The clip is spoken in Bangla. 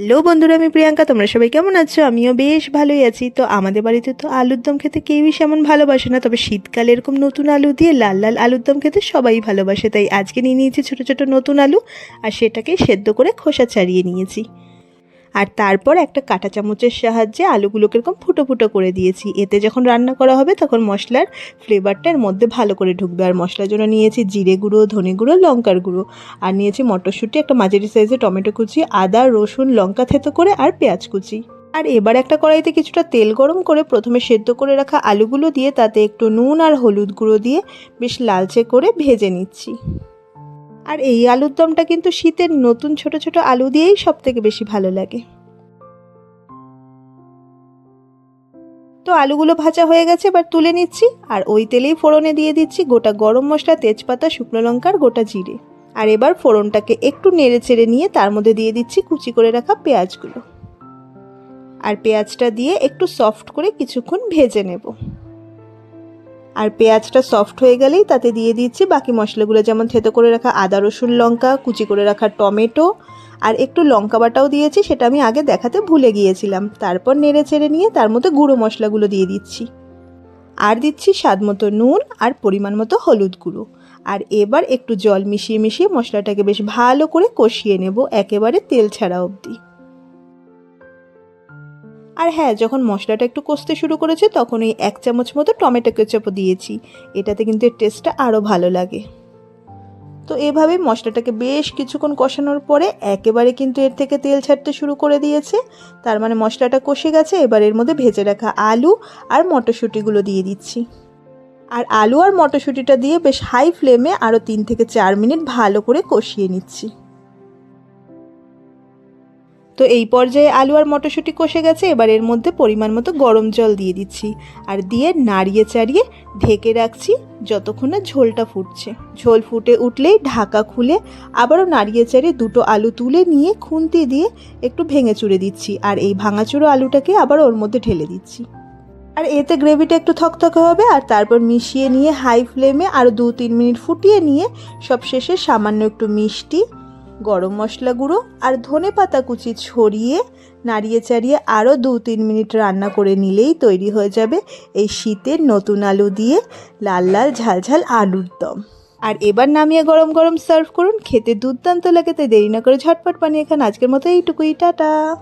হ্যালো বন্ধুরা, আমি প্রিয়াঙ্কা, তোমরা সবাই কেমন আছো? আমিও বেশ ভালোই আছি। তো আমাদের বাড়িতে তো আলুর দম খেতে কেউই সেমন ভালোবাসে না, তবে শীতকালে এরকম নতুন আলু দিয়ে লাল লাল আলুর দম খেতে সবাই ভালোবাসে। তাই আজকে নিয়ে নিয়েছি ছোটো ছোটো নতুন আলু, আর সেটাকে সেদ্ধ করে খোসা ছাড়িয়ে নিয়েছি। আর তারপর একটা কাঁটা চামচের সাহায্যে আলুগুলোকে এরকম ফুটো ফুটো করে দিয়েছি। এতে যখন রান্না করা হবে তখন মশলার ফ্লেভারটা এর মধ্যে ভালো করে ঢুকবে। আর মশলার জন্য নিয়েছি জিরে গুঁড়ো, ধনে গুঁড়ো, লঙ্কার গুঁড়ো। আর নিয়েছি মটরশুঁটি, একটা মাঝারি সাইজে টমেটো কুচি, আদা, রসুন, লঙ্কা থেতো করে আর পেঁয়াজ কুচি। আর এবার একটা কড়াইতে কিছুটা তেল গরম করে প্রথমে সেদ্ধ করে রাখা আলুগুলো দিয়ে তাতে একটু নুন আর হলুদ গুঁড়ো দিয়ে বেশ লালচে করে ভেজে নিচ্ছি। আর এই আলুর দমটা কিন্তু শীতের নতুন ছোট ছোট আলু দিয়েই সব থেকে বেশি ভালো লাগে। তো আলুগুলো ভাজা হয়ে গেছে, এবার তুলে নিচ্ছি, আর ওই তেলেই ফোড়নে দিয়ে দিচ্ছি গোটা গরম মশলা, তেজপাতা, শুকনো লঙ্কার গোটা জিরে। আর এবার ফোড়নটাকে একটু নেড়ে চেড়ে নিয়ে তার মধ্যে দিয়ে দিচ্ছি কুচি করে রাখা পেঁয়াজগুলো। আর পেঁয়াজটা দিয়ে একটু সফট করে কিছুক্ষণ ভেজে নেব। আর পেঁয়াজটা সফট হয়ে গেলেই তাতে দিয়ে দিচ্ছি বাকি মশলাগুলো যেমন থেতো করে রাখা আদা, রসুন লঙ্কা, কুচি করে রাখা টমেটো, আর একটু লঙ্কা বাটাও দিয়েছি, সেটা আমি আগে দেখাতে ভুলে গিয়েছিলাম। তারপর নেড়ে চেড়ে নিয়ে তার মধ্যে গুঁড়ো মশলাগুলো দিয়ে দিচ্ছি। আর দিচ্ছি স্বাদ মতো নুন আর পরিমাণ মতো হলুদ গুঁড়ো। আর এবার একটু জল মিশিয়ে মিশিয়ে মশলাটাকে বেশ ভালো করে কষিয়ে নেব, একেবারে তেল ছাড়া অবধি। আর হ্যাঁ যখন মশলাটা একটু কষতে শুরু করেছে, তখন এই এক চামচ মতো টমেটো কেচাপও দিয়েছি। এটাতে কিন্তু এর টেস্টটা আরও ভালো লাগে। তো এভাবে মশলাটাকে বেশ কিছুক্ষণ কষানোর পরে একেবারে কিন্তু এর থেকে তেল ছাড়তে শুরু করে দিয়েছে। তার মানে মশলাটা কষে গেছে, এবার এর মধ্যে ভেজে রাখা আলু আর মটরশুঁটিগুলো দিয়ে দিচ্ছি। আর আলু আর মটরশুঁটিটা দিয়ে বেশ হাই ফ্লেমে আরও তিন থেকে চার মিনিট ভালো করে কষিয়ে নিচ্ছি। তো এই পর্যায়ে আলু আর মটরশুঁটি কষে গেছে, এবার এর মধ্যে পরিমাণ মতো গরম জল দিয়ে দিচ্ছি। আর দিয়ে নাড়িয়ে চাড়িয়ে ঢেকে রাখছি যতক্ষণ না ঝোলটা ফুটছে। ঝোল ফুটে উঠলেই ঢাকা খুলে আবারও নাড়িয়ে চাড়িয়ে দুটো আলু তুলে নিয়ে খুন্তি দিয়ে একটু ভেঙে চুড়ে দিচ্ছি আর এই ভাঙাচুরো আলুটাকে আবার ওর মধ্যে ঢেলে দিচ্ছি। আর এতে গ্রেভিটা একটু থকথকে হবে আর তারপর মিশিয়ে নিয়ে হাই ফ্লেমে আরও দু তিন মিনিট ফুটিয়ে নিয়ে সব শেষে সামান্য একটু মিষ্টি গরম মশলা গুঁড়ো আর ধনে পাতা কুচি ছড়িয়ে নাড়িয়ে চাড়িয়ে আরও দু তিন মিনিট রান্না করে নিলেই তৈরি হয়ে যাবে এই শীতের নতুন আলু দিয়ে লাল লাল ঝালঝাল ঝাল আলুর দম। আর এবার নামিয়ে গরম গরম সার্ভ করুন। খেতে দুর্দান্ত লাগে, তাই দেরি না করে ঝটপট বানিয়ে খান। আজকের মতো এইটুকুই, টাটা।